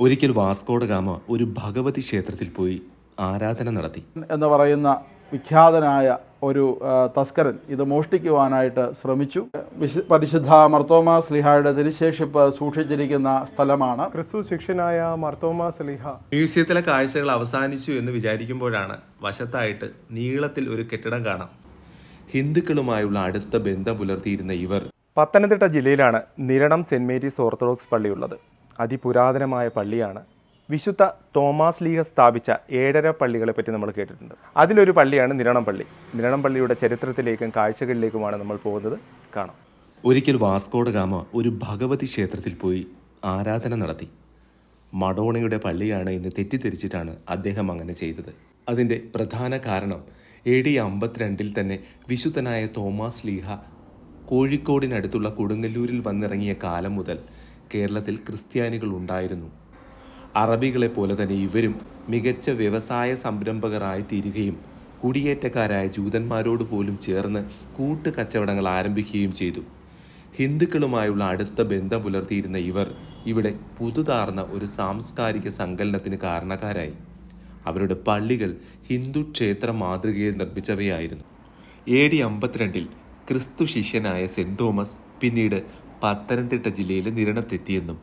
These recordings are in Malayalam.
ഒരിക്കൽ വാസ്കോഡ ഗാമ ഒരു ഭഗവതി ക്ഷേത്രത്തിൽ പോയി ആരാധന നടത്തി. എന്ന് പറയുന്ന വിഖ്യാതനായ ഒരു തസ്കരൻ ഇത് മോഷ്ടിക്കുവാനായിട്ട് ശ്രമിച്ചു. വിശു- പരിശുദ്ധ മർത്തോമ സ്ലിഹായുടെ തിരുശേഷിപ്പ് സൂക്ഷിച്ചിരിക്കുന്ന സ്ഥലമാണ്. ക്രിസ്തു ശിക്ഷനായ മർത്തോമ സ്ലിഹ. മ്യൂസിയത്തിലെ കാഴ്ചകൾ അവസാനിച്ചു എന്ന് വിചാരിക്കുമ്പോഴാണ് വശത്തായിട്ട് നീളത്തിൽ ഒരു കെട്ടിടം കാണാം. ഹിന്ദുക്കളുമായുള്ള അടുത്ത ബന്ധം പുലർത്തിയിരുന്ന ഇവർ പത്തനംതിട്ട ജില്ലയിലാണ് നിരണം സെന്റ് മേരീസ് ഓർത്തഡോക്സ് പള്ളിയുള്ളത്. അതിപുരാതനമായ പള്ളിയാണ്. വിശുദ്ധ തോമാസ് ലീഹ സ്ഥാപിച്ച ഏഴര പള്ളികളെ പറ്റി നമ്മൾ കേട്ടിട്ടുണ്ട്. അതിലൊരു പള്ളിയാണ് നിരണം പള്ളി. നിരണം പള്ളിയുടെ ചരിത്രത്തിലേക്കും കാഴ്ചകളിലേക്കുമാണ് നമ്മൾ പോകുന്നത്. കാണാം. ഒരിക്കൽ വാസ്കോഡ ഗാമ ഒരു ഭഗവതി ക്ഷേത്രത്തിൽ പോയി ആരാധന നടത്തി. മഡോണയുടെ പള്ളിയാണ് എന്ന് തെറ്റിദ്ധരിച്ചിട്ടാണ് അദ്ദേഹം അങ്ങനെ ചെയ്തത്. അതിന്റെ പ്രധാന കാരണം എ ഡി അമ്പത്തിരണ്ടിൽ തന്നെ വിശുദ്ധനായ തോമാസ് ലീഹ കോഴിക്കോടിനടുത്തുള്ള കൊടുങ്ങല്ലൂരിൽ വന്നിറങ്ങിയ കാലം മുതൽ കേരളത്തിൽ ക്രിസ്ത്യാനികൾ ഉണ്ടായിരുന്നു അറബികളെ പോലെ തന്നെ ഇവരും മികച്ച വ്യവസായ സംരംഭകരായി തീരുകയും കുടിയേറ്റക്കാരായ ജൂതന്മാരോട് പോലും ചേർന്ന് കൂട്ടുകച്ചവടങ്ങൾ ആരംഭിക്കുകയും ചെയ്തു. ഹിന്ദുക്കളുമായുള്ള അടുത്ത ബന്ധം പുലർത്തിയിരുന്ന ഇവർ ഇവിടെ പുതുതാർന്ന ഒരു സാംസ്കാരിക സങ്കലനത്തിന് കാരണക്കാരായി. അവരുടെ പള്ളികൾ ഹിന്ദു ക്ഷേത്ര മാതൃകയിൽ നിർമ്മിച്ചവയായിരുന്നു. എ ഡി അമ്പത്തിരണ്ടിൽ ക്രിസ്തു ശിഷ്യനായ സെന്റ് തോമസ് പിന്നീട് പത്തനംതിട്ട ജില്ലയിലെ നിരണത്തെത്തിയെന്നും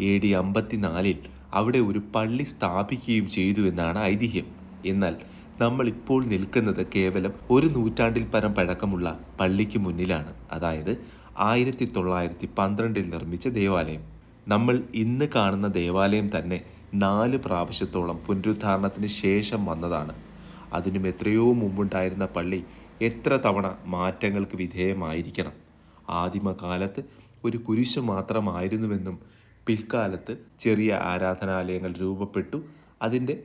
എ ഡി അമ്പത്തിനാലിൽ അവിടെ ഒരു പള്ളി സ്ഥാപിക്കുകയും ചെയ്തു എന്നാണ് ഐതിഹ്യം. എന്നാൽ നമ്മൾ ഇപ്പോൾ നിൽക്കുന്നത് കേവലം ഒരു നൂറ്റാണ്ടിൽ പരം പഴക്കമുള്ള പള്ളിക്ക് മുന്നിലാണ്. അതായത് ആയിരത്തി തൊള്ളായിരത്തി പന്ത്രണ്ടിൽ നിർമ്മിച്ച ദേവാലയം. നമ്മൾ ഇന്ന് കാണുന്ന ദേവാലയം തന്നെ നാല് പ്രാവശ്യത്തോളം പുനരുദ്ധാരണത്തിന് ശേഷം വന്നതാണ്. അതിനും എത്രയോ മുമ്പുണ്ടായിരുന്ന പള്ളി എത്ര തവണ മാറ്റങ്ങൾക്ക് വിധേയമായിരിക്കണം. ആദിമകാലത്ത് ഒരു കുരിശ് മാത്രമായിരുന്നുവെന്നും പിൽക്കാലത്ത് ചെറിയ ആരാധനാലയങ്ങൾ രൂപപ്പെട്ടു. അതിന്റെ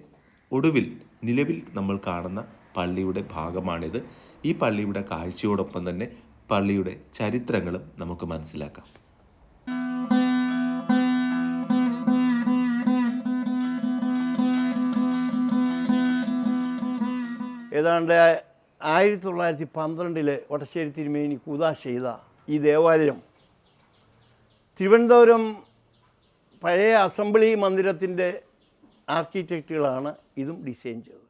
ഒടുവിൽ നിലവിൽ നമ്മൾ കാണുന്ന പള്ളിയുടെ ഭാഗമാണിത്. ഈ പള്ളിയുടെ കാഴ്ചയോടൊപ്പം തന്നെ പള്ളിയുടെ ചരിത്രങ്ങളും നമുക്ക് മനസ്സിലാക്കാം. ഏതാണ്ട് ആയിരത്തി തൊള്ളായിരത്തി പന്ത്രണ്ടിൽ വടശ്ശേരി തിരുമേനി കൂതാശ ചെയ്ത ഈ ദേവാലയം തിരുവനന്തപുരം പഴയ അസംബ്ലി മന്ദിരത്തിന്റെ ആർക്കിടെക്റ്റുകളാണ് ഇതും ഡിസൈൻ ചെയ്തത്.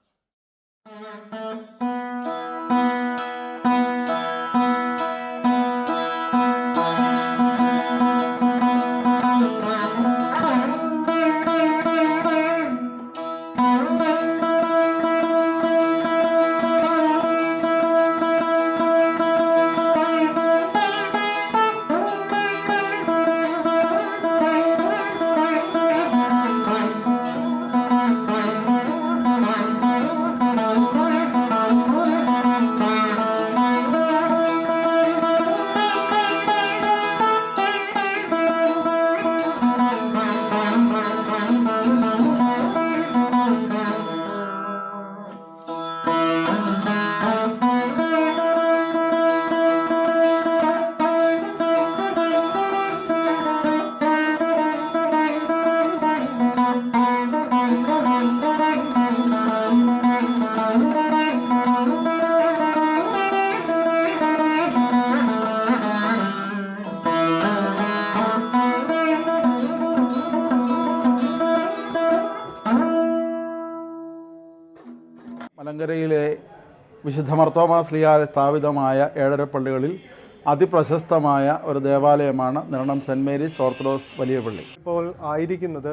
മലങ്കരയിലെ വിശുദ്ധ മർത്തോമാസ്ലിയാൽ സ്ഥാപിതമായ ഏഴര പള്ളികളിൽ അതിപ്രശസ്തമായ ഒരു ദേവാലയമാണ് നിരണം സെന്റ് മേരീസ് ഓർത്തഡോക്സ് വലിയ പള്ളി. ഇപ്പോൾ ആയിരിക്കുന്നത്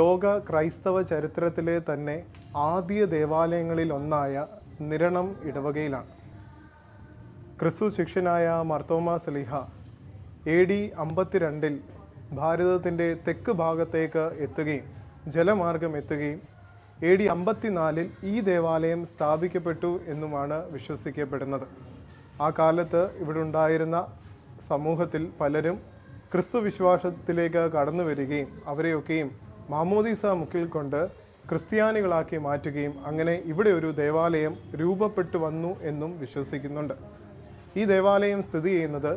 ലോക ക്രൈസ്തവ ചരിത്രത്തിലെ തന്നെ ആദ്യ ദേവാലയങ്ങളിൽ ഒന്നായ നിരണം ഇടവകയിലാണ്. ക്രിസ്തു ശിഷ്യനായ മർത്തോമ സലിഹ എ ഡി അമ്പത്തിരണ്ടിൽ ഭാരതത്തിന്റെ തെക്ക് ഭാഗത്തേക്ക് എത്തുകയും ജലമാർഗം എത്തുകയും എ ഡി അമ്പത്തിനാലിൽ ഈ ദേവാലയം സ്ഥാപിക്കപ്പെട്ടു എന്നുമാണ് വിശ്വസിക്കപ്പെടുന്നത്. ആ കാലത്ത് ഇവിടെ ഉണ്ടായിരുന്ന സമൂഹത്തിൽ പലരും ക്രിസ്തു വിശ്വാസത്തിലേക്ക് കടന്നു വരികയും അവരെയൊക്കെയും മാമോദീസ മുക്കിൽ കൊണ്ട് ക്രിസ്ത്യാനികളാക്കി മാറ്റുകയും അങ്ങനെ ഇവിടെ ഒരു ദേവാലയം രൂപപ്പെട്ടു വന്നു എന്നും വിശ്വസിക്കുന്നുണ്ട്. ഈ ദേവാലയം സ്ഥിതി ചെയ്യുന്നത്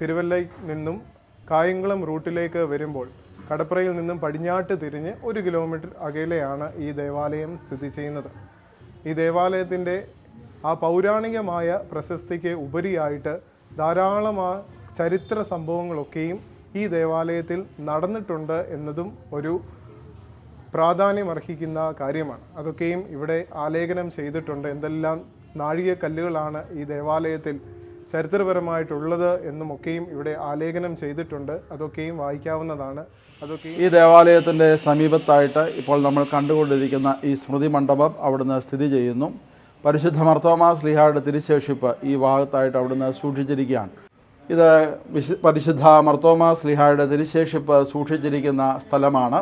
തിരുവല്ലയിൽ നിന്നും കായംകുളം റൂട്ടിലേക്ക് വരുമ്പോൾ കടപ്രയിൽ നിന്നും പടിഞ്ഞാട്ട് തിരിഞ്ഞ് ഒരു കിലോമീറ്റർ അകലെയാണ് ഈ ദേവാലയം സ്ഥിതി ചെയ്യുന്നത്. ഈ ദേവാലയത്തിന്റെ ആ പൗരാണികമായ പ്രശസ്തിക്ക് ഉപരിയായിട്ട് ധാരാളം ആ ചരിത്ര സംഭവങ്ങളൊക്കെയും ഈ ദേവാലയത്തിൽ നടന്നിട്ടുണ്ട് എന്നതും ഒരു പ്രാധാന്യം അർഹിക്കുന്ന കാര്യമാണ്. അതൊക്കെയും ഇവിടെ ആലേഖനം ചെയ്തിട്ടുണ്ട്. എന്തെല്ലാം നാഴികക്കല്ലുകളാണ് ഈ ദേവാലയത്തിൽ ചരിത്രപരമായിട്ടുള്ളത് എന്നുമൊക്കെയും ഇവിടെ ആലേഖനം ചെയ്തിട്ടുണ്ട്. അതൊക്കെയും വായിക്കാവുന്നതാണ്. ഈ ദേവാലയത്തിന്റെ സമീപത്തായിട്ട് ഇപ്പോൾ നമ്മൾ കണ്ടുകൊണ്ടിരിക്കുന്ന ഈ സ്മൃതി മണ്ഡപം അവിടുന്ന് സ്ഥിതി ചെയ്യുന്നു. പരിശുദ്ധ മർത്തോമാ സ്ലിഹായുടെ തിരിശേഷിപ്പ് ഈ ഭാഗത്തായിട്ട് അവിടുന്ന് സൂക്ഷിച്ചിരിക്കുകയാണ്. ഇത് പരിശുദ്ധ മർത്തോമാ സ്ലിഹായുടെ തിരിശേഷിപ്പ് സൂക്ഷിച്ചിരിക്കുന്ന സ്ഥലമാണ്.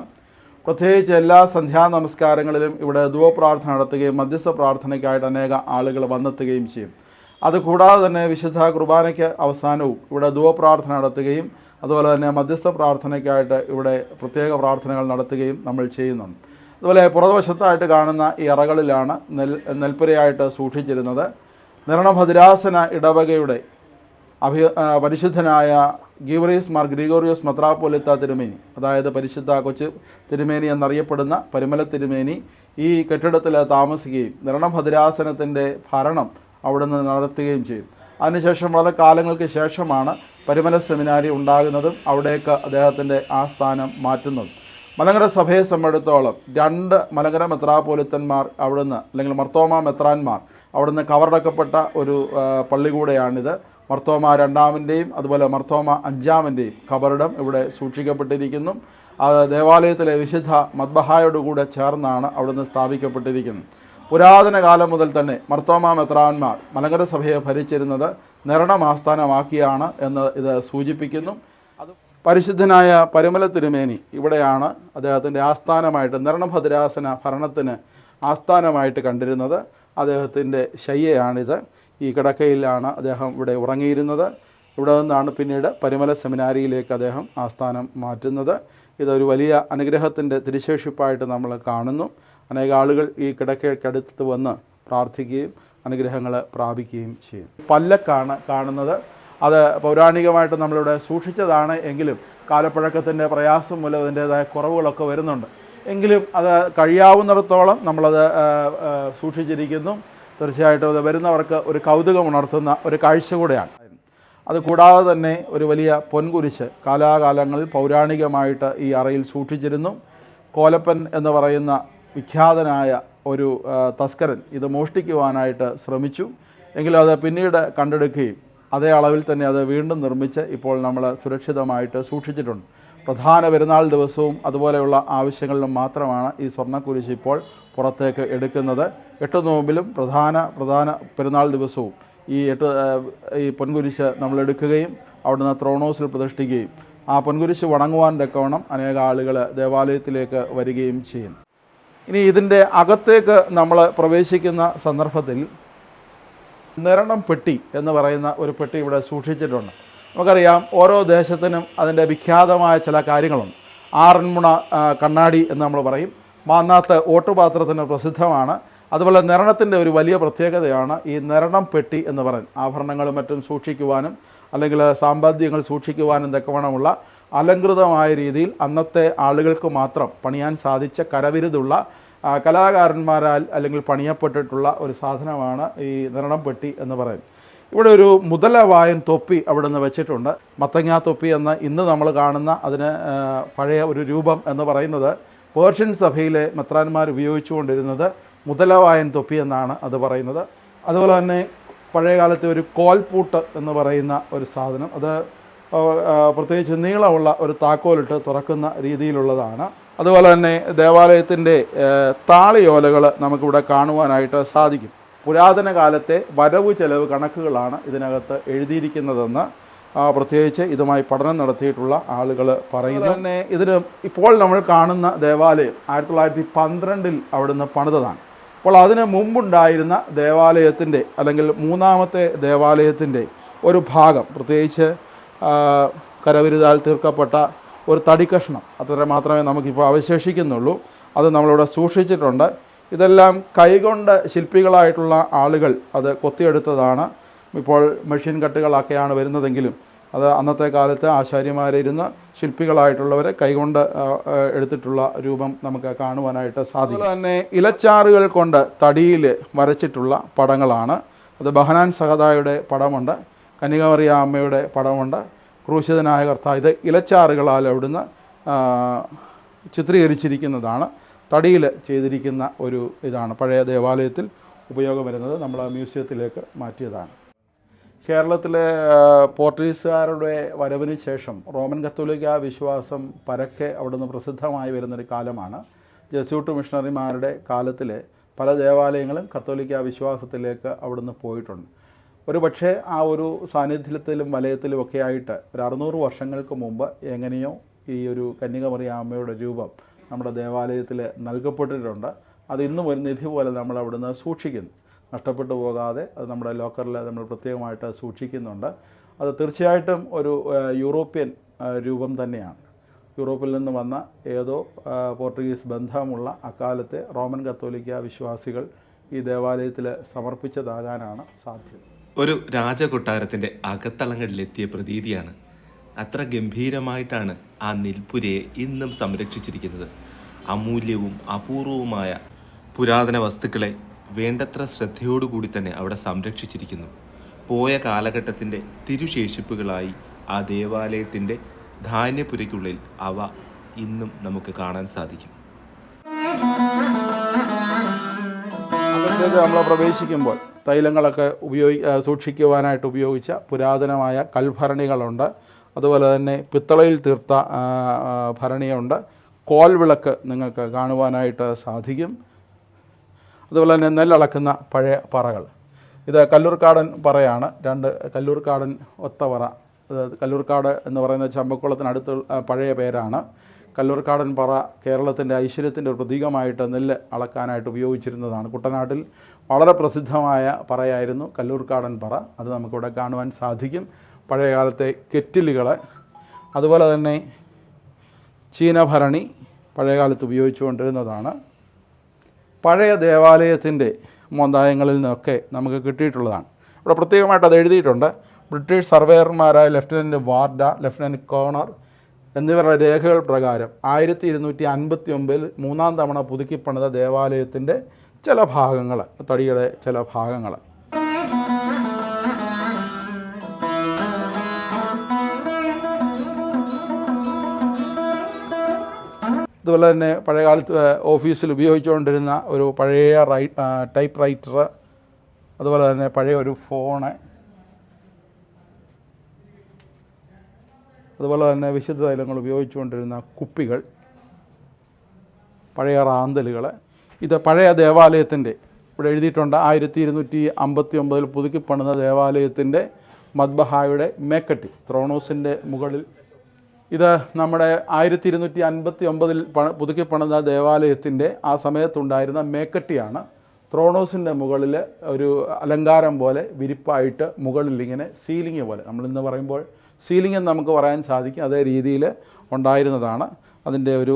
പ്രത്യേകിച്ച് എല്ലാ സന്ധ്യാ നമസ്കാരങ്ങളിലും ഇവിടെ ധുവപ്രാർത്ഥന നടത്തുകയും മധ്യസ്ഥ പ്രാർത്ഥനയ്ക്കായിട്ട് അനേക ആളുകൾ വന്നെത്തുകയും ചെയ്യും. അതുകൂടാതെ തന്നെ വിശുദ്ധ കുർബാനയ്ക്ക് അവസാനവും ഇവിടെ ധുവപ്രാർത്ഥന നടത്തുകയും അതുപോലെ തന്നെ മധ്യസ്ഥ പ്രാർത്ഥനയ്ക്കായിട്ട് ഇവിടെ പ്രത്യേക പ്രാർത്ഥനകൾ നടത്തുകയും നമ്മൾ ചെയ്യുന്നുണ്ട്. അതുപോലെ പുറകുവശത്തായിട്ട് കാണുന്ന ഈ അറകളിലാണ് നെൽ നെൽപ്പുരയായിട്ട് സൂക്ഷിച്ചിരുന്നത്. നിരണഭദ്രാസന ഇടവകയുടെ അഭി പരിശുദ്ധനായ ഗീവറീസ് മാർ ഗ്രിഗോറിയോസ് മെത്രാപ്പോലിത്ത തിരുമേനി അതായത് പരിശുദ്ധ കൊച്ചു തിരുമേനി എന്നറിയപ്പെടുന്ന പരിമല തിരുമേനി ഈ കെട്ടിടത്തിൽ താമസിക്കുകയും നിരണഭദ്രാസനത്തിന്റെ ഭരണം അവിടുന്ന് നടത്തുകയും ചെയ്തു. അതിനുശേഷം വളരെ കാലങ്ങൾക്ക് ശേഷമാണ് പരിമല സെമിനാരി ഉണ്ടാകുന്നതും അവിടേക്ക് അദ്ദേഹത്തിന്റെ ആ സ്ഥാനം മാറ്റുന്നതും മലങ്കര സഭയെ സംബന്ധിച്ചിടത്തോളം രണ്ട് മലങ്കര മെത്രാപോലിത്തന്മാർ അവിടുന്ന് അല്ലെങ്കിൽ മർത്തോമ മെത്രാന്മാർ അവിടുന്ന് കവറടക്കപ്പെട്ട ഒരു പള്ളി കൂടെയാണിത്. മർത്തോമ രണ്ടാമന്റെയും അതുപോലെ മർത്തോമ അഞ്ചാമന്റെയും കബറിടം ഇവിടെ സൂക്ഷിക്കപ്പെട്ടിരിക്കുന്നു. ദേവാലയത്തിലെ വിശുദ്ധ മദ്ബഹായോടുകൂടെ ചേർന്നാണ് അവിടുന്ന് സ്ഥാപിക്കപ്പെട്ടിരിക്കുന്നത്. പുരാതന കാലം മുതൽ തന്നെ മർത്തോമ മെത്രാന്മാർ മലങ്കര സഭയെ ഭരിച്ചിരുന്നത് നിരണം ആസ്ഥാനമാക്കിയാണ് എന്ന് ഇത് സൂചിപ്പിക്കുന്നു. പരിശുദ്ധനായ പരിമല തിരുമേനി ഇവിടെയാണ് അദ്ദേഹത്തിന്റെ ആസ്ഥാനമായിട്ട് നിരണഭദ്രാസന ഭരണത്തിന് ആസ്ഥാനമായിട്ട് കണ്ടിരുന്നത്. അദ്ദേഹത്തിന്റെ ശയ്യയാണിത്. ഈ കിടക്കയിലാണ് അദ്ദേഹം ഇവിടെ ഉറങ്ങിയിരുന്നത്. ഇവിടെ നിന്നാണ് പിന്നീട് പരിമല സെമിനാരിയിലേക്ക് അദ്ദേഹം ആസ്ഥാനം മാറ്റുന്നത്. ഇതൊരു വലിയ അനുഗ്രഹത്തിന്റെ തിരിശേഷിപ്പായിട്ട് നമ്മൾ കാണുന്നു. അനേക ആളുകൾ ഈ കിടക്കയ്ക്കടുത്ത് വന്ന് പ്രാർത്ഥിക്കുകയും അനുഗ്രഹങ്ങൾ പ്രാപിക്കുകയും ചെയ്യും. പല്ലക്കാണ് കാണുന്നത്. അത് പൗരാണികമായിട്ട് നമ്മളിവിടെ സൂക്ഷിച്ചതാണ്. എങ്കിലും കാലപ്പഴക്കത്തിന്റെ പ്രയാസം മൂലം അതിന്റേതായ കുറവുകളൊക്കെ വരുന്നുണ്ട്. എങ്കിലും അത് കഴിയാവുന്നിടത്തോളം നമ്മളത് സൂക്ഷിച്ചിരിക്കുന്നു. തീർച്ചയായിട്ടും അത് വരുന്നവർക്ക് ഒരു കൗതുകം ഉണർത്തുന്ന ഒരു കാഴ്ച കൂടെയാണ്. അത് കൂടാതെ തന്നെ ഒരു വലിയ പൊൻകുരിശ് കാലാകാലങ്ങളിൽ പൗരാണികമായിട്ട് ഈ അറയിൽ സൂക്ഷിച്ചിരുന്നു. കോലപ്പൻ എന്ന് പറയുന്ന വിഖ്യാതനായ ഒരു തസ്കരൻ ഇത് മോഷ്ടിക്കുവാനായിട്ട് ശ്രമിച്ചു. എങ്കിലും അത് പിന്നീട് കണ്ടെടുക്കുകയും അതേ അളവിൽ തന്നെ അത് വീണ്ടും നിർമ്മിച്ച് ഇപ്പോൾ നമ്മൾ സുരക്ഷിതമായിട്ട് സൂക്ഷിച്ചിട്ടുണ്ട്. പ്രധാന പെരുന്നാൾ ദിവസവും അതുപോലെയുള്ള ആവശ്യങ്ങളിലും മാത്രമാണ് ഈ സ്വർണക്കുരിശ് ഇപ്പോൾ പുറത്തേക്ക് എടുക്കുന്നത്. എട്ട് നോമ്പിലും പ്രധാന പ്രധാന പെരുന്നാൾ ദിവസവും ഈ എട്ട് ഈ പൊൻകുരിശ് നമ്മൾ എടുക്കുകയും അവിടുന്ന് ത്രോണോസിൽ പ്രതിഷ്ഠിക്കുകയും ആ പൊൻകുരിശ് വണങ്ങുവാൻ തക്കവണ്ണം അനേക ആളുകൾ ദേവാലയത്തിലേക്ക് വരികയും ചെയ്യും. ഇനി ഇതിന്റെ അകത്തേക്ക് നമ്മൾ പ്രവേശിക്കുന്ന സന്ദർഭത്തിൽ നിരണം പെട്ടി എന്ന് പറയുന്ന ഒരു പെട്ടി ഇവിടെ സൂക്ഷിച്ചിട്ടുണ്ട്. നമുക്കറിയാം ഓരോ ദേശത്തിനും അതിന്റെ വിഖ്യാതമായ ചില കാര്യങ്ങളുണ്ട്. ആറന്മുണ കണ്ണാടി എന്ന് നമ്മൾ പറയും. മാന്നാത്ത് ഓട്ടുപാത്രത്തിന് പ്രസിദ്ധമാണ്. അതുപോലെ നിരണത്തിന്റെ ഒരു വലിയ പ്രത്യേകതയാണ് ഈ നിരണം പെട്ടി എന്ന് പറയുന്നത്. ആഭരണങ്ങളും മറ്റും സൂക്ഷിക്കുവാനും അല്ലെങ്കിൽ സാമ്പാദ്യങ്ങൾ സൂക്ഷിക്കുവാനും തക്കവണ്ണമുള്ള അലങ്കൃതമായ രീതിയിൽ അന്നത്തെ ആളുകൾക്ക് മാത്രം പണിയാൻ സാധിച്ച കരവിരുതുള്ള കലാകാരന്മാരാൽ അല്ലെങ്കിൽ പണിയപ്പെട്ടിട്ടുള്ള ഒരു സാധനമാണ് ഈ നിരണം പെട്ടി എന്ന് പറയുന്നത്. ഇവിടെ ഒരു മുതലവായൻ തൊപ്പി അവിടെ നിന്ന് വെച്ചിട്ടുണ്ട്. മത്തങ്ങാ തൊപ്പി എന്ന് ഇന്ന് നമ്മൾ കാണുന്ന അതിന് പഴയ ഒരു രൂപം എന്ന് പറയുന്നത് പേർഷ്യൻ സഭയിലെ മെത്രാന്മാർ ഉപയോഗിച്ചുകൊണ്ടിരുന്നത് മുതലവായൻ തൊപ്പി എന്നാണ് അത് പറയുന്നത്. അതുപോലെ തന്നെ പഴയകാലത്തെ ഒരു കോൽപൂട്ട് എന്ന് പറയുന്ന ഒരു സാധനം. അത് പ്രത്യേകിച്ച് നീളമുള്ള ഒരു താക്കോലിട്ട് തുറക്കുന്ന രീതിയിലുള്ളതാണ്. അതുപോലെ തന്നെ ദേവാലയത്തിന്റെ താളിയോലകൾ നമുക്കിവിടെ കാണുവാനായിട്ട് സാധിക്കും. പുരാതന കാലത്തെ വരവ് ചെലവ് കണക്കുകളാണ് ഇതിനകത്ത് എഴുതിയിരിക്കുന്നതെന്ന് പ്രത്യേകിച്ച് ഇതുമായി പഠനം നടത്തിയിട്ടുള്ള ആളുകൾ പറയുന്നു. തന്നെ ഇതിന് ഇപ്പോൾ നമ്മൾ കാണുന്ന ദേവാലയം ആയിരത്തി തൊള്ളായിരത്തി പന്ത്രണ്ടിൽ അവിടുന്ന് പണിതതാണ്. അപ്പോൾ അതിന് മുമ്പുണ്ടായിരുന്ന ദേവാലയത്തിന്റെ അല്ലെങ്കിൽ മൂന്നാമത്തെ ദേവാലയത്തിന്റെ ഒരു ഭാഗം പ്രത്യേകിച്ച് കരവിരുതാൽ തീർക്കപ്പെട്ട ഒരു തടിക്കഷ്ണം അത്ര മാത്രമേ നമുക്കിപ്പോൾ അവശേഷിക്കുന്നുള്ളൂ. അത് നമ്മളിവിടെ സൂക്ഷിച്ചിട്ടുണ്ട്. ഇതെല്ലാം കൈകൊണ്ട് ശില്പികളായിട്ടുള്ള ആളുകൾ അത് കൊത്തിയെടുത്തതാണ്. ഇപ്പോൾ മെഷീൻ കട്ടുകളൊക്കെയാണ് വരുന്നതെങ്കിലും അത് അന്നത്തെ കാലത്ത് ആശാര്യമാരിരുന്ന് ശില്പികളായിട്ടുള്ളവർ കൈകൊണ്ട് എടുത്തിട്ടുള്ള രൂപം നമുക്ക് കാണുവാനായിട്ട് സാധിക്കും. തന്നെ ഇലച്ചാറുകൾ കൊണ്ട് തടിയിൽ വരച്ചിട്ടുള്ള പടങ്ങളാണ്. അത് ബഹനാൻ സഹദായുടെ പടമുണ്ട്. കന്യകമറിയ അമ്മയുടെ പടമുണ്ട്. ക്രൂശിതനായ കർത്താവ് ഇത് ഇലച്ചാറുകളാൽ അവിടുന്ന് ചിത്രീകരിച്ചിരിക്കുന്നതാണ്. തടിയിൽ ചെയ്തിരിക്കുന്ന ഒരു ഇതാണ്. പഴയ ദേവാലയത്തിൽ ഉപയോഗം വരുന്നത് നമ്മൾ ആ മ്യൂസിയത്തിലേക്ക് മാറ്റിയതാണ്. കേരളത്തിലെ പോർട്ടുഗീസുകാരുടെ വരവിന് ശേഷം റോമൻ കത്തോലിക്ക വിശ്വാസം പരക്കെ അവിടുന്ന് പ്രസിദ്ധമായി വരുന്നൊരു കാലമാണ്. ജസ്യൂട്ട് മിഷണറിമാരുടെ കാലത്തിലെ പല ദേവാലയങ്ങളും കത്തോലിക്ക വിശ്വാസത്തിലേക്ക് അവിടുന്ന് പോയിട്ടുണ്ട്. ഒരു പക്ഷേ ആ ഒരു സാന്നിധ്യത്തിലും വലയത്തിലും ഒക്കെ ആയിട്ട് ഒരു അറുന്നൂറ് വർഷങ്ങൾക്ക് മുമ്പ് എങ്ങനെയോ ഈ ഒരു കന്യകമറിയാമ്മയുടെ രൂപം നമ്മുടെ ദേവാലയത്തിൽ നൽകപ്പെട്ടിട്ടുണ്ട്. അത് ഇന്നും ഒരു നിധി പോലെ നമ്മൾ അവിടുന്ന് സൂക്ഷിക്കുന്നു. നഷ്ടപ്പെട്ടു പോകാതെ അത് നമ്മുടെ ലോക്കറിൽ നമ്മൾ പ്രത്യേകമായിട്ട് സൂക്ഷിക്കുന്നുണ്ട്. അത് തീർച്ചയായിട്ടും ഒരു യൂറോപ്യൻ രൂപം തന്നെയാണ്. യൂറോപ്പിൽ നിന്ന് വന്ന ഏതോ പോർട്ടുഗീസ് ബന്ധമുള്ള അക്കാലത്തെ റോമൻ കത്തോലിക്ക വിശ്വാസികൾ ഈ ദേവാലയത്തിൽ സമർപ്പിച്ചതാകാനാണ് സാധ്യത. ഒരു രാജകൊട്ടാരത്തിന്റെ അകത്തളങ്ങളിലെത്തിയ പ്രതീതിയാണ്. അത്ര ഗംഭീരമായിട്ടാണ് ആ നിൽപ്പുരയെ ഇന്നും സംരക്ഷിച്ചിരിക്കുന്നത്. അമൂല്യവും അപൂർവവുമായ പുരാതന വസ്തുക്കളെ വേണ്ടത്ര ശ്രദ്ധയോടുകൂടി തന്നെ അവിടെ സംരക്ഷിച്ചിരിക്കുന്നു. പോയ കാലഘട്ടത്തിന്റെ തിരുശേഷിപ്പുകളായി ആ ദേവാലയത്തിന്റെ ധാന്യപുരയ്ക്കുള്ളിൽ അവ ഇന്നും നമുക്ക് കാണാൻ സാധിക്കും. അകത്തേക്ക് നമ്മൾ പ്രവേശിക്കുമ്പോൾ തൈലങ്ങളൊക്കെ ഉപയോഗി സൂക്ഷിക്കുവാനായിട്ട് ഉപയോഗിച്ച പുരാതനമായ കൽഭരണികളുണ്ട്. അതുപോലെ തന്നെ പിത്തളയിൽ തീർത്ത ഭരണിയുണ്ട്. കോൽ വിളക്ക് നിങ്ങൾക്ക് കാണുവാനായിട്ട് സാധിക്കും. അതുപോലെ തന്നെ നെല്ലളക്കുന്ന പഴയ പറകൾ. ഇത് കല്ലൂർക്കാടൻ പറയാണ്. രണ്ട് കല്ലൂർക്കാടൻ അത് കല്ലൂർക്കാട് എന്ന് പറയുന്ന ചമ്പക്കുളത്തിനടുത്ത് പഴയ പേരാണ്. കല്ലൂർക്കാടൻ പറ കേരളത്തിന്റെ ഐശ്വര്യത്തിന്റെ ഒരു പ്രതീകമായിട്ട് നെല്ല് അളക്കാനായിട്ട് ഉപയോഗിച്ചിരുന്നതാണ്. കുട്ടനാട്ടിൽ വളരെ പ്രസിദ്ധമായ പറയായിരുന്നു കല്ലൂർക്കാടൻ പറ അത് നമുക്കിവിടെ കാണുവാൻ സാധിക്കും. പഴയകാലത്തെ കെറ്റിലുകൾ അതുപോലെ തന്നെ ചീനഭരണി പഴയകാലത്ത് ഉപയോഗിച്ചുകൊണ്ടിരുന്നതാണ്. പഴയ ദേവാലയത്തിന്റെ മോന്തായങ്ങളിൽ നിന്നൊക്കെ നമുക്ക് കിട്ടിയിട്ടുള്ളതാണ്. ഇവിടെ പ്രത്യേകമായിട്ട് അത് എഴുതിയിട്ടുണ്ട്. ബ്രിട്ടീഷ് സർവേയർമാരായ ലെഫ്റ്റനന്റ് വാർഡ ലെഫ്റ്റനന്റ് കോണർ എന്നിവരുടെ രേഖകൾ പ്രകാരം ആയിരത്തി ഇരുന്നൂറ്റി അൻപത്തി ഒമ്പതിൽ മൂന്നാം തവണ പുതുക്കിപ്പണിത ദേവാലയത്തിന്റെ ചില ഭാഗങ്ങൾ തടിയുടെ ചില ഭാഗങ്ങൾ. അതുപോലെ തന്നെ പഴയകാലത്ത് ഓഫീസിൽ ഉപയോഗിച്ചുകൊണ്ടിരുന്ന ഒരു പഴയ റൈ ടൈപ്പ് റൈറ്റർ അതുപോലെ തന്നെ പഴയ ഒരു ഫോണ് അതുപോലെ തന്നെ വിശുദ്ധ തൈലങ്ങൾ ഉപയോഗിച്ചുകൊണ്ടിരുന്ന കുപ്പികൾ പഴയ റാന്തലുകൾ. ഇത് പഴയ ദേവാലയത്തിന്റെ ഇവിടെ എഴുതിയിട്ടുണ്ട് ആയിരത്തി ഇരുന്നൂറ്റി അമ്പത്തി ഒമ്പതിൽ പുതുക്കി പണിത ദേവാലയത്തിന്റെ മദ്ബഹായുടെ മേക്കട്ടി ത്രോണോസിന്റെ മുകളിൽ. ഇത് നമ്മുടെ ആയിരത്തി ഇരുന്നൂറ്റി അൻപത്തി ഒമ്പതിൽ പണ പുതുക്കി പണിത ദേവാലയത്തിന്റെ ആ സമയത്തുണ്ടായിരുന്ന മേക്കട്ടിയാണ്. ത്രോണോസിന്റെ മുകളിൽ ഒരു അലങ്കാരം പോലെ വിരിപ്പായിട്ട് മുകളിൽ ഇങ്ങനെ സീലിംഗ് പോലെ. നമ്മളിന്ന് പറയുമ്പോൾ സീലിംഗ് എന്ന് നമുക്ക് പറയാൻ സാധിക്കും. അതേ രീതിയിൽ ഉണ്ടായിരുന്നതാണ്. അതിന്റെ ഒരു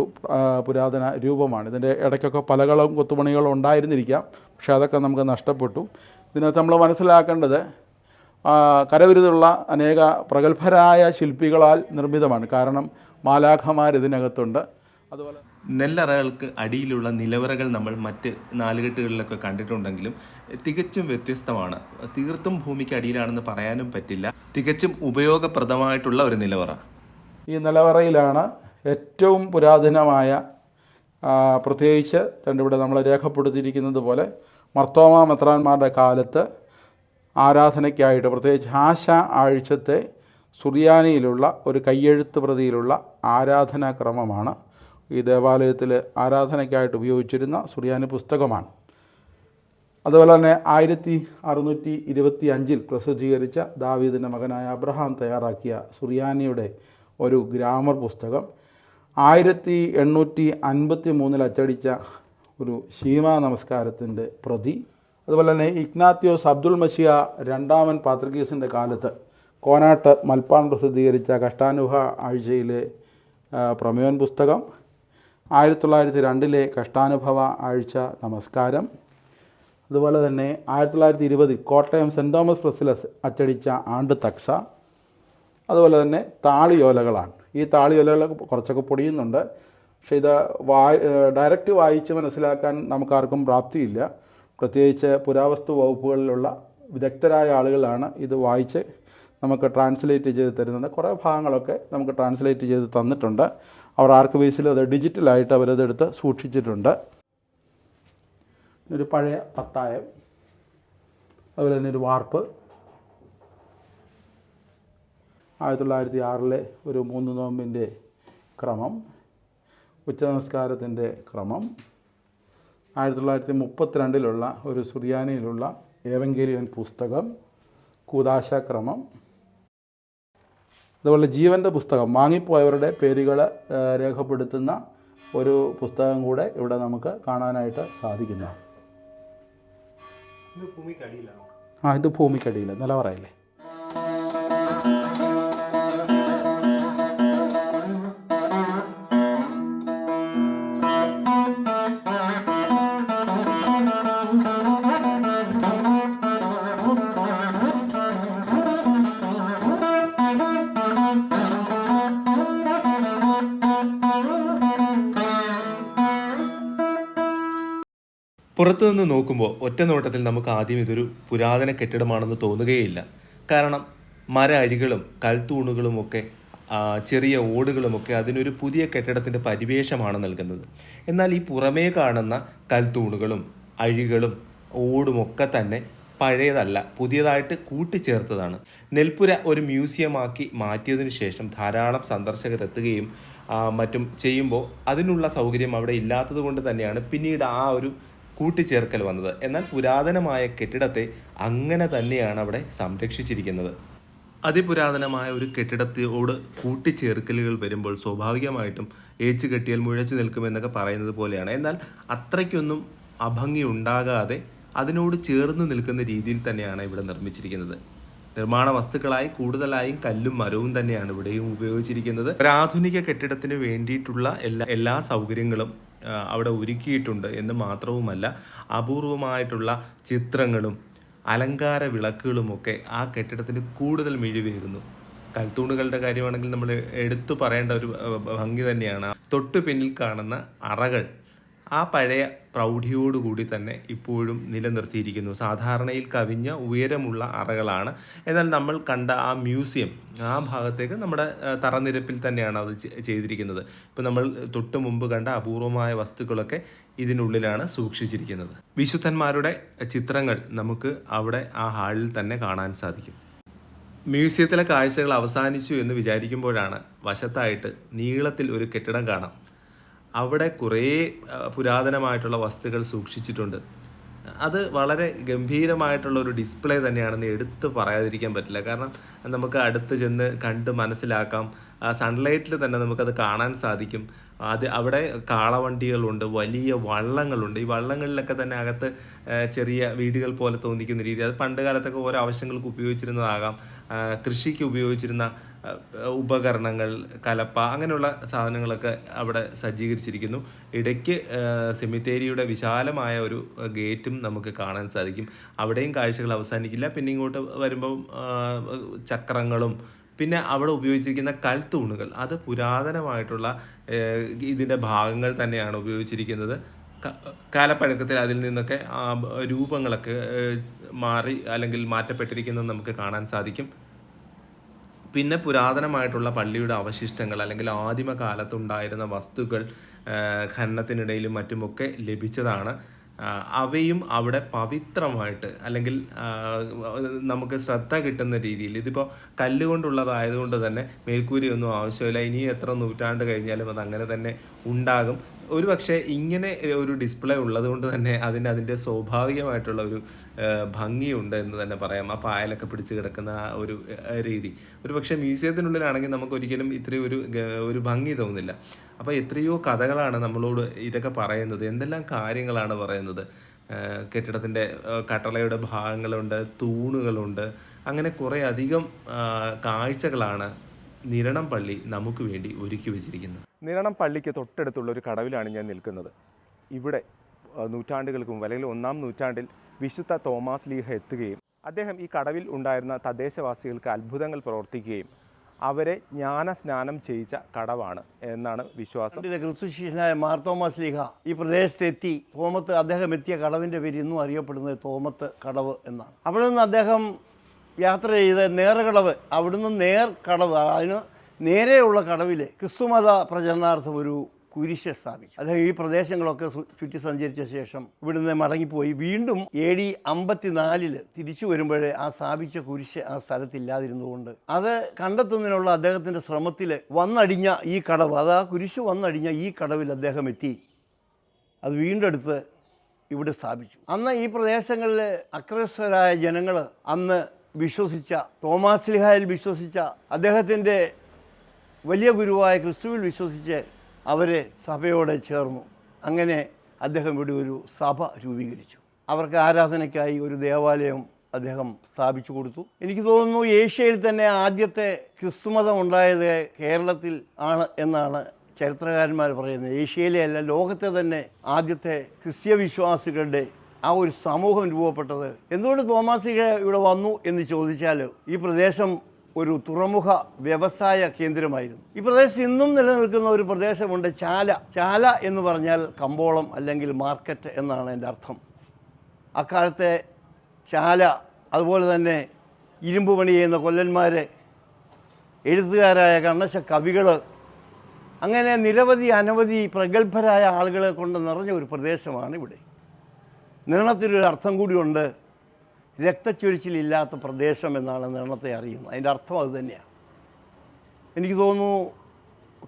പുരാതന രൂപമാണ്. ഇതിന്റെ ഇടയ്ക്കൊക്കെ പലകളും കൊത്തുപണികളും ഉണ്ടായിരുന്നിരിക്കാം. പക്ഷേ അതൊക്കെ നമുക്ക് നഷ്ടപ്പെട്ടു. ഇതിനകത്ത് നമ്മൾ മനസ്സിലാക്കേണ്ടത് കരവിരുതുള്ള അനേക പ്രഗത്ഭരായ ശില്പികളാൽ നിർമ്മിതമാണ്. കാരണം മാലാഖമാർ ഇതിനകത്തുണ്ട്. അതുപോലെ നെല്ലറകൾക്ക് അടിയിലുള്ള നിലവറകൾ നമ്മൾ മറ്റ് നാലുകെട്ടുകളിലൊക്കെ കണ്ടിട്ടുണ്ടെങ്കിലും തികച്ചും വ്യത്യസ്തമാണ്. തീർത്തും ഭൂമിക്ക് അടിയിലാണെന്ന് പറയാനും പറ്റില്ല. തികച്ചും ഉപയോഗപ്രദമായിട്ടുള്ള ഒരു നിലവറ. ഈ നിലവറയിലാണ് ഏറ്റവും പുരാതനമായ പ്രത്യേകിച്ച് രണ്ടിവിടെ നമ്മൾ രേഖപ്പെടുത്തിയിരിക്കുന്നത് പോലെ മർത്തോമ മെത്രാന്മാരുടെ കാലത്ത് ആരാധനയ്ക്കായിട്ട് പ്രത്യേകിച്ച് ആശ ആഴ്ചത്തെ സുറിയാനിയിലുള്ള ഒരു കയ്യെഴുത്ത് പ്രതിയിലുള്ള ആരാധനാക്രമമാണ് ഈ ദേവാലയത്തിൽ ആരാധനയ്ക്കായിട്ട് ഉപയോഗിച്ചിരുന്ന സുറിയാനി പുസ്തകമാണ്. അതുപോലെ തന്നെ ആയിരത്തി അറുന്നൂറ്റി ഇരുപത്തി അഞ്ചിൽ പ്രസിദ്ധീകരിച്ച ദാവീദിന്റെ മകനായ അബ്രഹാം തയ്യാറാക്കിയ സുറിയാനിയുടെ ഒരു ഗ്രാമർ പുസ്തകം ആയിരത്തി എണ്ണൂറ്റി അൻപത്തി മൂന്നിൽ അച്ചടിച്ച ഒരു ശീമ നമസ്കാരത്തിന്റെ പ്രതി അതുപോലെ തന്നെ ഇഗ്നാത്യോസ് അബ്ദുൾ മഷിയ രണ്ടാമൻ പാത്രികീസിന്റെ കാലത്ത് കോനാട്ട് മൽപ്പാൻ പ്രസിദ്ധീകരിച്ച കഷ്ടാനുഹ ആഴ്ചയിലെ പ്രമേയൻ പുസ്തകം ആയിരത്തി തൊള്ളായിരത്തി രണ്ടിലെ കഷ്ടാനുഭവ ആഴ്ച നമസ്കാരം. അതുപോലെ തന്നെ ആയിരത്തി തൊള്ളായിരത്തി ഇരുപതിൽ കോട്ടയം സെന്റ് തോമസ് പ്രസ്സിൽ അച്ചടിച്ച ആണ്ട് തക്സ. അതുപോലെ തന്നെ താളിയോലകളാണ്. ഈ താളിയോലകൾ കുറച്ചൊക്കെ പൊടിയുന്നുണ്ട്. പക്ഷേ ഇത് വായി ഡയറക്റ്റ് വായിച്ച് മനസ്സിലാക്കാൻ നമുക്കാർക്കും പ്രാപ്തിയില്ല. പ്രത്യേകിച്ച് പുരാവസ്തു വകുപ്പുകളിലുള്ള വിദഗ്ധരായ ആളുകളാണ് ഇത് വായിച്ച് നമുക്ക് ട്രാൻസ്ലേറ്റ് ചെയ്ത് തരുന്നത്. കുറേ ഭാഗങ്ങളൊക്കെ നമുക്ക് ട്രാൻസ്ലേറ്റ് ചെയ്ത് തന്നിട്ടുണ്ട്. അവർ ആർക്ക് ബേസിൽ അത് ഡിജിറ്റലായിട്ട് അവരതെടുത്ത് സൂക്ഷിച്ചിട്ടുണ്ട്. ഒരു പഴയ പത്തായം. അതുപോലെ തന്നെ ഒരു വാർപ്പ്. ആയിരത്തി തൊള്ളായിരത്തി ആറിലെ ഒരു മൂന്ന് നോമ്പിന്റെ ക്രമം ഉച്ചനമസ്കാരത്തിന്റെ ക്രമം ആയിരത്തി തൊള്ളായിരത്തി മുപ്പത്തിരണ്ടിലുള്ള ഒരു സുറിയാനിയിലുള്ള ഏവങ്കേലിയൻ പുസ്തകം കൂതാശാക്രമം അതുപോലെ ജീവന്റെ പുസ്തകം വാങ്ങിപ്പോയവരുടെ പേരുകൾ രേഖപ്പെടുത്തുന്ന ഒരു പുസ്തകം കൂടെ ഇവിടെ നമുക്ക് കാണാനായിട്ട് സാധിക്കുന്നു. ആ ഇത് ഭൂമിക്കടിയിൽ നിലവറയില്ലേ പുറത്തുനിന്ന് നോക്കുമ്പോൾ ഒറ്റ നോട്ടത്തിൽ നമുക്ക് ആദ്യം ഇതൊരു പുരാതന കെട്ടിടമാണെന്ന് തോന്നുകയില്ല. കാരണം മര അഴികളും കൽത്തൂണുകളും ഒക്കെ ചെറിയ ഓടുകളുമൊക്കെ അതിനൊരു പുതിയ കെട്ടിടത്തിന്റെ പരിവേഷമാണ് നൽകുന്നത്. എന്നാൽ ഈ പുറമേ കാണുന്ന കൽത്തൂണുകളും അഴികളും ഓടുമൊക്കെ തന്നെ പഴയതല്ല പുതിയതായിട്ട് കൂട്ടിച്ചേർത്തതാണ്. നെൽപ്പുര ഒരു മ്യൂസിയമാക്കി മാറ്റിയതിനു ശേഷം ധാരാളം സന്ദർശകരെത്തുകയും മറ്റും ചെയ്യുമ്പോൾ അതിനുള്ള സൗകര്യം അവിടെ ഇല്ലാത്തത് കൊണ്ട് തന്നെയാണ് പിന്നീട് ആ ഒരു കൂട്ടിച്ചേർക്കൽ വന്നത്. എന്നാൽ പുരാതനമായ കെട്ടിടത്തെ അങ്ങനെ തന്നെയാണ് അവിടെ സംരക്ഷിച്ചിരിക്കുന്നത്. അതിപുരാതനമായ ഒരു കെട്ടിടത്തോട് കൂട്ടിച്ചേർക്കലുകൾ വരുമ്പോൾ സ്വാഭാവികമായിട്ടും ഏച്ചു കെട്ടിയാൽ മുഴച്ചു നിൽക്കുമെന്നൊക്കെ പറയുന്നത് പോലെയാണ്. എന്നാൽ അത്രയ്ക്കൊന്നും അഭംഗി ഉണ്ടാകാതെ അതിനോട് ചേർന്ന് നിൽക്കുന്ന രീതിയിൽ തന്നെയാണ് ഇവിടെ നിർമ്മിച്ചിരിക്കുന്നത്. നിർമ്മാണ വസ്തുക്കളായി കൂടുതലായും കല്ലും മരവും തന്നെയാണ് ഇവിടെയും ഉപയോഗിച്ചിരിക്കുന്നത്. ഒരു ആധുനിക കെട്ടിടത്തിന് വേണ്ടിയിട്ടുള്ള എല്ലാ എല്ലാ സൗകര്യങ്ങളും അവിടെ ഒരുക്കിയിട്ടുണ്ട് എന്ന് മാത്രവുമല്ല അപൂർവമായിട്ടുള്ള ചിത്രങ്ങളും അലങ്കാര വിളക്കുകളുമൊക്കെ ആ കെട്ടിടത്തിന് കൂടുതൽ മിഴിവേകുന്നു കൽത്തൂണുകളുടെ കാര്യമാണെങ്കിൽ നമ്മൾ എടുത്തു പറയേണ്ട ഒരു ഭംഗി തന്നെയാണ്. തൊട്ടു പിന്നിൽ കാണുന്ന അറകൾ ആ പഴയ പ്രൗഢിയോടുകൂടി തന്നെ ഇപ്പോഴും നിലനിർത്തിയിരിക്കുന്നു. സാധാരണയിൽ കവിഞ്ഞ ഉയരമുള്ള അറകളാണ്. എന്നാൽ നമ്മൾ കണ്ട ആ മ്യൂസിയം ആ ഭാഗത്തേക്ക് നമ്മുടെ തറനിരപ്പിൽ തന്നെയാണ് അത് ചെയ്തിരിക്കുന്നത്. ഇപ്പോൾ നമ്മൾ തൊട്ട് മുമ്പ് കണ്ട അപൂർവമായ വസ്തുക്കളൊക്കെ ഇതിനുള്ളിലാണ് സൂക്ഷിച്ചിരിക്കുന്നത്. വിശുദ്ധന്മാരുടെ ചിത്രങ്ങൾ നമുക്ക് അവിടെ ആ ഹാളിൽ തന്നെ കാണാൻ സാധിക്കും. മ്യൂസിയത്തിലെ കാഴ്ചകൾ അവസാനിച്ചു എന്ന് വിചാരിക്കുമ്പോഴാണ് വശത്തായിട്ട് നീളത്തിൽ ഒരു കെട്ടിടം കാണാം. അവിടെ കുറേ പുരാതനമായിട്ടുള്ള വസ്തുക്കൾ സൂക്ഷിച്ചിട്ടുണ്ട്. അത് വളരെ ഗംഭീരമായിട്ടുള്ള ഒരു ഡിസ്പ്ലേ തന്നെയാണെന്ന് എടുത്ത് പറയാതിരിക്കാൻ പറ്റില്ല. കാരണം നമുക്ക് അടുത്ത് ചെന്ന് കണ്ട് മനസ്സിലാക്കാം. സൺലൈറ്റിൽ തന്നെ നമുക്കത് കാണാൻ സാധിക്കും. അത് അവിടെ കാളവണ്ടികളുണ്ട് വലിയ വള്ളങ്ങളുണ്ട്. ഈ വള്ളങ്ങളിലൊക്കെ തന്നെ അകത്ത് ചെറിയ വീടുകൾ പോലെ തോന്നിക്കുന്ന രീതി. അത് പണ്ട് കാലത്തൊക്കെ ഓരോ ആവശ്യങ്ങൾക്ക് ഉപയോഗിച്ചിരുന്നതാകാം. കൃഷിക്ക് ഉപയോഗിച്ചിരുന്ന ഉപകരണങ്ങൾ കലപ്പ അങ്ങനെയുള്ള സാധനങ്ങളൊക്കെ അവിടെ സജ്ജീകരിച്ചിരിക്കുന്നു. ഇടയ്ക്ക് സെമിത്തേരിയുടെ വിശാലമായ ഒരു ഗേറ്റും നമുക്ക് കാണാൻ സാധിക്കും. അവിടെയും കാഴ്ചകൾ അവസാനിക്കില്ല. പിന്നെ ഇങ്ങോട്ട് വരുമ്പം ചക്രങ്ങളും പിന്നെ അവിടെ ഉപയോഗിച്ചിരിക്കുന്ന കൽത്തൂണുകൾ. അത് പുരാതനമായിട്ടുള്ള ഇതിന്റെ ഭാഗങ്ങൾ തന്നെയാണ് ഉപയോഗിച്ചിരിക്കുന്നത്. കാലപ്പഴക്കത്തിൽ അതിൽ നിന്നൊക്കെ രൂപങ്ങളൊക്കെ മാറി അല്ലെങ്കിൽ മാറ്റപ്പെട്ടിരിക്കുന്നത് നമുക്ക് കാണാൻ സാധിക്കും. പിന്നെ പുരാതനമായിട്ടുള്ള പള്ളിയുടെ അവശിഷ്ടങ്ങൾ അല്ലെങ്കിൽ ആദിമ കാലത്തുണ്ടായിരുന്ന വസ്തുക്കൾ ഖനനത്തിനിടയിലും മറ്റുമൊക്കെ ലഭിച്ചതാണ്. അവയും അവിടെ പവിത്രമായിട്ട് അല്ലെങ്കിൽ നമുക്ക് ശ്രദ്ധ കിട്ടുന്ന രീതിയിൽ. ഇതിപ്പോൾ കല്ലുകൊണ്ടുള്ളതായതുകൊണ്ട് തന്നെ മേൽക്കൂരിയൊന്നും ആവശ്യമില്ല. ഇനി എത്ര നൂറ്റാണ്ട് കഴിഞ്ഞാലും അത് അങ്ങനെ തന്നെ ഉണ്ടാകും. ഒരു പക്ഷേ ഇങ്ങനെ ഒരു ഡിസ്പ്ലേ ഉള്ളത് കൊണ്ട് തന്നെ അതിന് അതിന്റെ സ്വാഭാവികമായിട്ടുള്ള ഒരു ഭംഗിയുണ്ട് എന്ന് തന്നെ പറയാം. ആ പായലൊക്കെ പിടിച്ച് കിടക്കുന്ന ആ ഒരു രീതി. ഒരു പക്ഷേ മ്യൂസിയത്തിനുള്ളിലാണെങ്കിൽ നമുക്ക് ഒരിക്കലും ഇത്രയും ഒരു ഒരു ഭംഗി തോന്നില്ല. അപ്പോൾ എത്രയോ കഥകളാണ് നമ്മളോട് ഇതൊക്കെ പറയുന്നത്. എന്തെല്ലാം കാര്യങ്ങളാണ് പറയുന്നത്? കെട്ടിടത്തിന്റെ കട്ടളയുടെ ഭാഗങ്ങളുണ്ട് തൂണുകളുണ്ട്. അങ്ങനെ കുറേ അധികം കാഴ്ചകളാണ് നിരണം പള്ളി നമുക്ക് വേണ്ടി ഒരുക്കി വെച്ചിരിക്കുന്നു. നിരണം പള്ളിക്ക് തൊട്ടടുത്തുള്ള ഒരു കടവിലാണ് ഞാൻ നിൽക്കുന്നത്. ഇവിടെ നൂറ്റാണ്ടുകൾക്ക് മുമ്പ് അല്ലെങ്കിൽ ഒന്നാം നൂറ്റാണ്ടിൽ വിശുദ്ധ തോമാസ് ലീഹ എത്തുകയും അദ്ദേഹം ഈ കടവിൽ ഉണ്ടായിരുന്ന തദ്ദേശവാസികൾക്ക് അത്ഭുതങ്ങൾ പ്രവർത്തിക്കുകയും അവരെ ജ്ഞാന സ്നാനം ചെയ്യിച്ച കടവാണ് എന്നാണ് വിശ്വാസം. ക്രിസ്തുശിഷ്യനായ മാർ തോമസ് ലീഹ ഈ പ്രദേശത്തെത്തി. തോമത്ത് അദ്ദേഹം എത്തിയ കടവിന്റെ പേര് ഇന്നും അറിയപ്പെടുന്നത് തോമത്ത് കടവ് എന്നാണ്. അവിടെ നിന്ന് അദ്ദേഹം യാത്ര ചെയ്ത് നേർകടവ് അവിടുന്ന് നേർ കടവ് അതിന് നേരെയുള്ള കടവിൽ ക്രിസ്തുമത പ്രചരണാർത്ഥം ഒരു കുരിശ് സ്ഥാപിച്ചു. അദ്ദേഹം ഈ പ്രദേശങ്ങളൊക്കെ ചുറ്റി സഞ്ചരിച്ച ശേഷം ഇവിടുന്ന് മടങ്ങിപ്പോയി. വീണ്ടും എ ഡി അമ്പത്തിനാലിൽ തിരിച്ചു വരുമ്പോഴേ ആ സ്ഥാപിച്ച കുരിശ് ആ സ്ഥലത്തില്ലാതിരുന്നുകൊണ്ട് അത് കണ്ടെത്തുന്നതിനുള്ള അദ്ദേഹത്തിന്റെ ശ്രമത്തിൽ വന്നടിഞ്ഞ ഈ കടവ് അത് ആ കുരിശ് വന്നടിഞ്ഞ ഈ കടവിൽ അദ്ദേഹം എത്തി. അത് വീണ്ടെടുത്ത് ഇവിടെ സ്ഥാപിച്ചു. അന്ന് ഈ പ്രദേശങ്ങളിൽ അക്രസ്വരായ ജനങ്ങൾ അന്ന് വിശ്വസിച്ച തോമാസ് ലിഹായിൽ വിശ്വസിച്ച അദ്ദേഹത്തിന്റെ വലിയ ഗുരുവായ ക്രിസ്തുവിൽ വിശ്വസിച്ച് അവരെ സഭയോടെ ചേർന്നു. അങ്ങനെ അദ്ദേഹം ഇവിടെ ഒരു സഭ രൂപീകരിച്ചു. അവർക്ക് ആരാധനയ്ക്കായി ഒരു ദേവാലയം അദ്ദേഹം സ്ഥാപിച്ചു കൊടുത്തു. എനിക്ക് തോന്നുന്നു ഏഷ്യയിൽ തന്നെ ആദ്യത്തെ ക്രിസ്തുമതം ഉണ്ടായത് കേരളത്തിൽ ആണ് എന്നാണ് ചരിത്രകാരന്മാർ പറയുന്നത്. ഏഷ്യയിലെ അല്ല ലോകത്തെ തന്നെ ആദ്യത്തെ ക്രിസ്ത്യ വിശ്വാസികളുടെ ആ ഒരു സമൂഹം രൂപപ്പെട്ടത്. എന്തുകൊണ്ട് തോമാസിക ഇവിടെ വന്നു എന്ന് ചോദിച്ചാൽ ഈ പ്രദേശം ഒരു തുറമുഖ വ്യവസായ കേന്ദ്രമായിരുന്നു. ഈ പ്രദേശം ഇന്നും നിലനിൽക്കുന്ന ഒരു പ്രദേശമുണ്ട് ചാല. ചാല എന്ന് പറഞ്ഞാൽ കമ്പോളം അല്ലെങ്കിൽ മാർക്കറ്റ് എന്നാണ് എന്റെ അർത്ഥം. അക്കാലത്തെ ചാല അതുപോലെ തന്നെ ഇരുമ്പ് പണി ചെയ്യുന്ന കൊല്ലന്മാർ എഴുത്തുകാരായ കണ്ണശ കവികൾ അങ്ങനെ നിരവധി അനവധി പ്രഗത്ഭരായ ആളുകളെ കൊണ്ട് നിറഞ്ഞ ഒരു പ്രദേശമാണ് ഇവിടെ. നിർണത്തിനൊരു അർത്ഥം കൂടിയുണ്ട്. രക്തച്ചൊരിച്ചിലില്ലാത്ത പ്രദേശം എന്നാണ് നിരണത്തെ അറിയുന്നത്. അതിന്റെ അർത്ഥം അത് തന്നെയാണ്. എനിക്ക് തോന്നുന്നു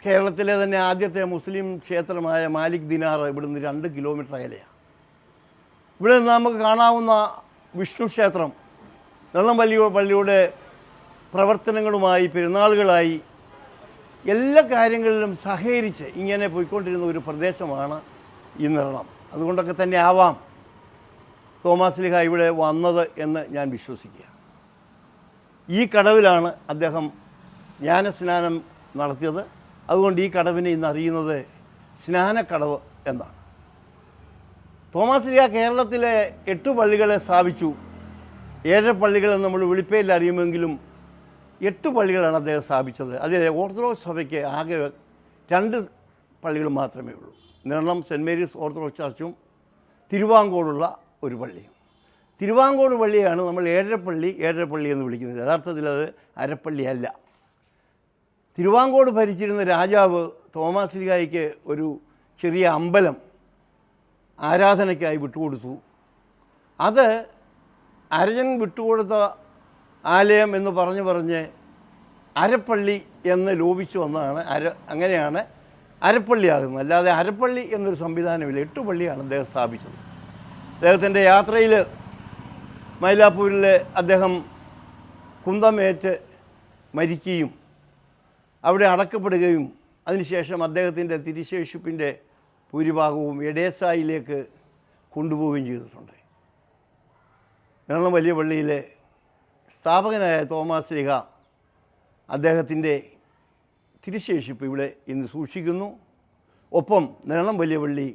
കേരളത്തിലെ തന്നെ ആദ്യത്തെ മുസ്ലിം ക്ഷേത്രമായ മാലിക് ദിനാർ ഇവിടുന്ന് രണ്ട് കിലോമീറ്റർ അകലെയാണ്. ഇവിടെ നിന്ന് നമുക്ക് കാണാവുന്ന വിഷ്ണു ക്ഷേത്രം നെള്ളംപള്ളി പള്ളിയുടെ പ്രവർത്തനങ്ങളുമായി പെരുന്നാളുകളായി എല്ലാ കാര്യങ്ങളിലും സഹകരിച്ച് ഇങ്ങനെ പോയിക്കൊണ്ടിരുന്ന ഒരു പ്രദേശമാണ് ഈ നിരണം അതുകൊണ്ടൊക്കെ തന്നെ ആവാം. തോമാസ് ലിഹ ഇവിടെ വന്നത് എന്ന് ഞാൻ വിശ്വസിക്കുക. ഈ കടവിലാണ് അദ്ദേഹം ജ്ഞാനസ്നാനം നടത്തിയത്. അതുകൊണ്ട് ഈ കടവിനെ ഇന്ന് അറിയുന്നത് സ്നാനക്കടവ് എന്നാണ്. തോമാസ് ലിഹ കേരളത്തിലെ എട്ട് പള്ളികളെ സ്ഥാപിച്ചു. ഏഴര പള്ളികളെ നമ്മൾ വിളിപ്പയിൽ അറിയുമെങ്കിലും എട്ട് പള്ളികളാണ് അദ്ദേഹം സ്ഥാപിച്ചത്. അതിൽ ഓർത്തഡോക്സ് സഭയ്ക്ക് ആകെ രണ്ട് പള്ളികൾ മാത്രമേ ഉള്ളൂ. നിർണം സെന്റ് മേരീസ് ഓർത്തഡോക്സ് ചർച്ചും തിരുവാങ്കോടുള്ള ഒരു പള്ളി. തിരുവാങ്കോട് പള്ളിയാണ് നമ്മൾ ഏഴരപ്പള്ളി ഏഴരപ്പള്ളി എന്ന് വിളിക്കുന്നത്. യഥാർത്ഥത്തിൽ അത് അരപ്പള്ളിയല്ല. തിരുവാങ്കോട് ഭരിച്ചിരുന്ന രാജാവ് തോമാസ് ലിഗായിക്ക് ഒരു ചെറിയ അമ്പലം ആരാധനയ്ക്കായി വിട്ടുകൊടുത്തു. അത് അരജൻ വിട്ടുകൊടുത്ത ആലയം എന്ന് പറഞ്ഞു പറഞ്ഞ് അരപ്പള്ളി എന്ന് ലോപിച്ചു വന്നതാണ്. അര അങ്ങനെയാണ് അരപ്പള്ളിയാകുന്നത്. അല്ലാതെ അരപ്പള്ളി എന്നൊരു സംവിധാനമില്ല. എട്ട് പള്ളിയാണ് അദ്ദേഹം സ്ഥാപിച്ചത്. അദ്ദേഹത്തിന്റെ യാത്രയിൽ മൈലാപ്പൂരിൽ അദ്ദേഹം കുന്തമേറ്റ് മരിക്കുകയും അവിടെ അടക്കപ്പെടുകയും അതിനുശേഷം അദ്ദേഹത്തിന്റെ തിരിശേഷിപ്പിന്റെ ഭൂരിഭാഗവും എഡേസായിലേക്ക് കൊണ്ടുപോവുകയും ചെയ്തിട്ടുണ്ട്. എറണം വലിയ പള്ളിയിലെ സ്ഥാപകനായ തോമസ് ലിഹ അദ്ദേഹത്തിന്റെ തിരിശേഷിപ്പ് ഇവിടെ ഇന്ന് സൂക്ഷിക്കുന്നു. ഒപ്പം നിരണം വലിയ പള്ളി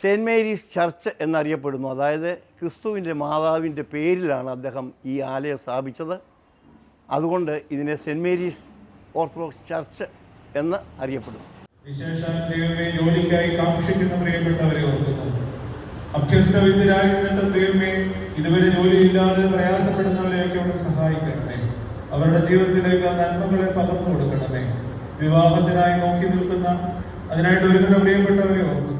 സെന്റ് മേരീസ് ചർച്ച് എന്നറിയപ്പെടുന്നു. അതായത് ക്രിസ്തുവിന്റെ മാതാവിന്റെ പേരിലാണ് അദ്ദേഹം ഈ ആലയം സ്ഥാപിച്ചത്. അതുകൊണ്ട് ഇതിനെ സെന്റ് മേരീസ് ഓർത്തഡോക്സ് ചർച്ച് എന്ന് അറിയപ്പെടുന്നു. വിശേഷാൽ ദൈവമേ ജോലിക്കായി കാക്ഷിക്കുന്ന പ്രിയപ്പെട്ടവരെ ഓർക്കുന്നു. അഭ്യസ്തവിദ്യരായിരുന്നിട്ടും ദൈവമേ ഇതുവരെ ജോലിയില്ലാതെ പ്രയാസപ്പെടുന്നവരെയൊക്കെ അവിടെ സഹായിക്കണമേ. അവരുടെ ജീവിതത്തിലേക്ക് നന്മകളെ പകർന്നു കൊടുക്കണമേ. വിവാഹത്തിനായി നോക്കി നിൽക്കുന്ന അതിനായിട്ട് ഒരുങ്ങുന്ന പ്രിയപ്പെട്ടവരെ ഓർക്കുന്നു.